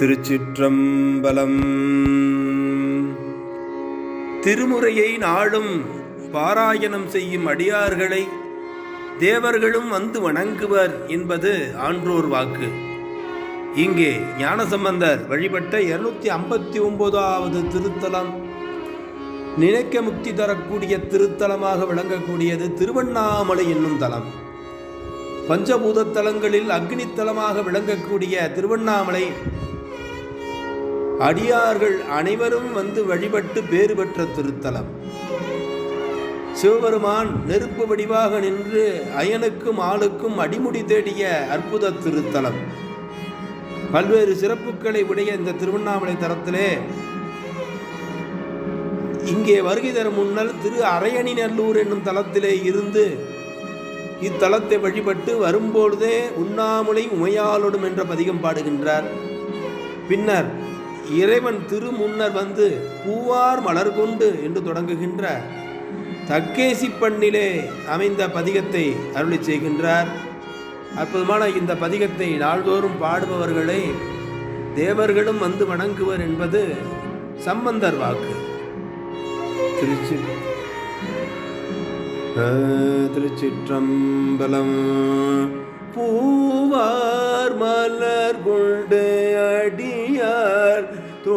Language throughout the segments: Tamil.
திருச்சிற்றம்பலம். திருமுறையை நாளும் பாராயணம் செய்யும் அடியார்களை தேவர்களும் வந்து வணங்குவர் என்பது ஆன்றோர் வாக்கு. இங்கே ஞானசம்பந்தர் வழிபட்ட இருநூத்தி ஐம்பத்தி ஒன்பதாவது திருத்தலம். நினைக்க முக்தி தரக்கூடிய திருத்தலமாக விளங்கக்கூடியது திருவண்ணாமலை என்னும் தலம். பஞ்சபூத தலங்களில் அக்னித்தலமாக விளங்கக்கூடிய திருவண்ணாமலை அடியார்கள் அனைவரும் வந்து வழிபட்டு பேறு பெற்ற திருத்தலம். சிவபெருமான் நெருப்பு வடிவாக நின்று அயனுக்கும் ஆளுக்கும் அடிமுடி தேடிய அற்புத திருத்தலம். பல்வேறு சிறப்புகளை உடைய இந்த திருவண்ணாமலை தலத்திலே இங்கே வருகை தரும் முன்னர் திரு அரையணி நல்லூர் என்னும் தலத்திலே இருந்து இத்தலத்தை வழிபட்டு வரும்பொழுதே உண்ணாமுலை உமையாளோடும் என்ற பதிகம் பாடுகின்றார். பின்னர் இறைவன் திருமுன்னர் வந்து பூவார் மலர் கொண்டு என்று தொடங்குகின்ற தக்கேசி பண்ணிலே அமைந்த பதிகத்தை அருளி செய்கின்றார். அற்புதமான இந்த பதிகத்தை நாள்தோறும் பாடுபவர்களை தேவர்களும் வந்து வணங்குவர் என்பது சம்பந்தர் வாக்கு. திருச்சி திருச்சிற்றம்பலம் பூவார் மலர் கொண்டு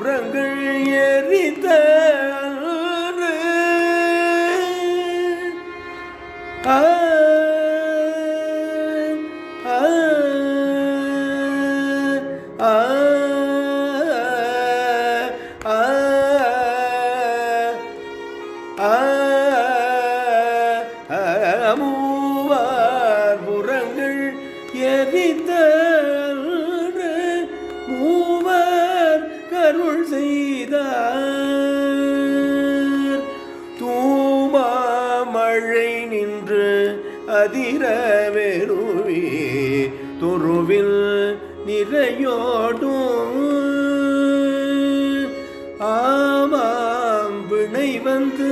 மூவார் புறங்கள் எரித்த மூவார் புறங்கள் எரித்த என்று அதிர வெறுவி துருவில் நிறையோடும் ஆமாம் வினை வந்து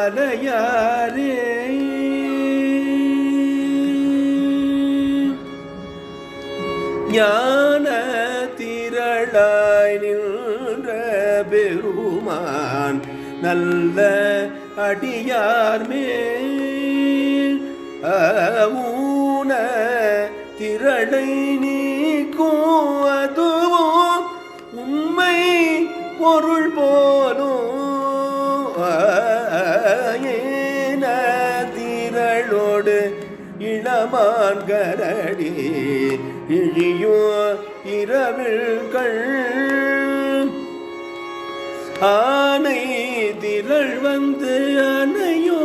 வரையாரே ஞான திரளாய் நின்ற பெருமான் நல்ல அடியார் மேல். ஊன திரளை நீக்கும் அதுவும் உண்மை பொருள் போல இளமான் கரடி இழியோ இரவில்கள் ஆனை திரள் வந்து அணையோ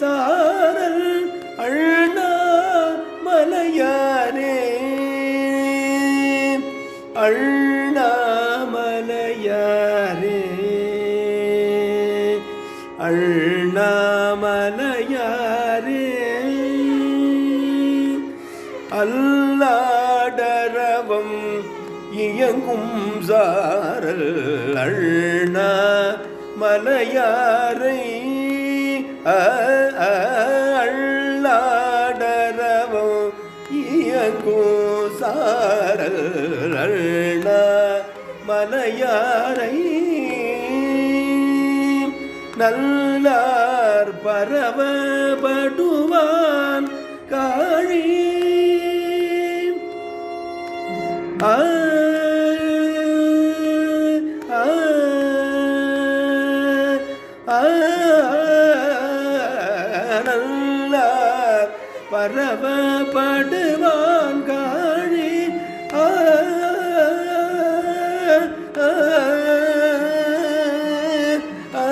சாரல் அண்ணா மலையாரே அண்ணா மலையாரே இயங்கும் சாரல் அண்ணா மலையாரை அல்லாடரவம் இயங்கும் சாரல் அண்ணா மலையாரை. நல்லார் பரவப்படுவான் காழி. ஆ, பரவப்படுவான் காழி ஆ, ஆ, ஆ,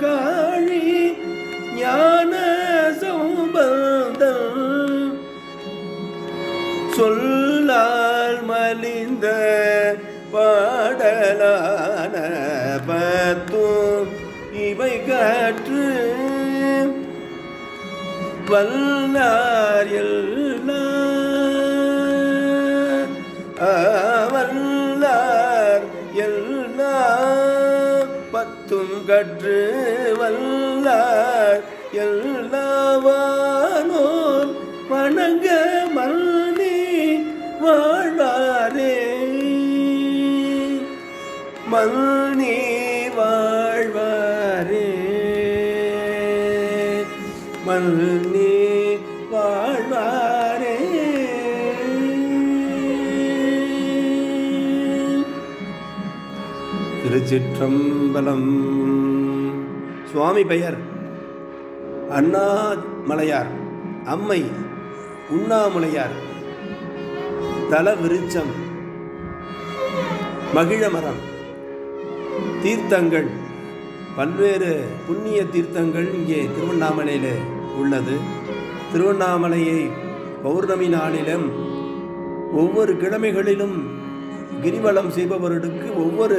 காழி ஞான சௌபந்தம் சொல்லால் மலிந்த பாடலான பத்தும் இவை காற்று. வல்லார் எல்லாம் வல்லார் எல்லாம் பத்தும் கற்று. வல்லார் எல்லாவானோர் வணங்க மல்னி மல்னி வாழ்வாரே. மல்னி வாழ்வாரே. திருச்சிற்றம்பலம். சுவாமி பெயர் அண்ணாமலையார். அம்மை உண்ணாமுலையார். தல விருச்சம் மகிழமரம். தீர்த்தங்கள். பல்வேறு புண்ணிய தீர்த்தங்கள் இங்கே திருவண்ணாமலையில் உள்ளது. திருவண்ணாமலையை பௌர்ணமி நாளிலும் ஒவ்வொரு கிழமைகளிலும் கிரிவலம் செய்பவர்களுக்கு ஒவ்வொரு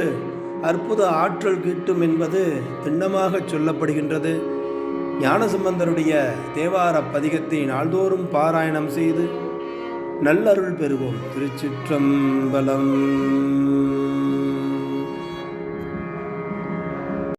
அற்புத ஆற்றல் கிட்டும் என்பது திண்ணமாக சொல்லப்படுகின்றது. ஞானசம்பந்தருடைய தேவார பதிகத்தை நாள்தோறும் பாராயணம் செய்து நல்லருள் பெறுவோம். திருச்சிற்றம்பலம்.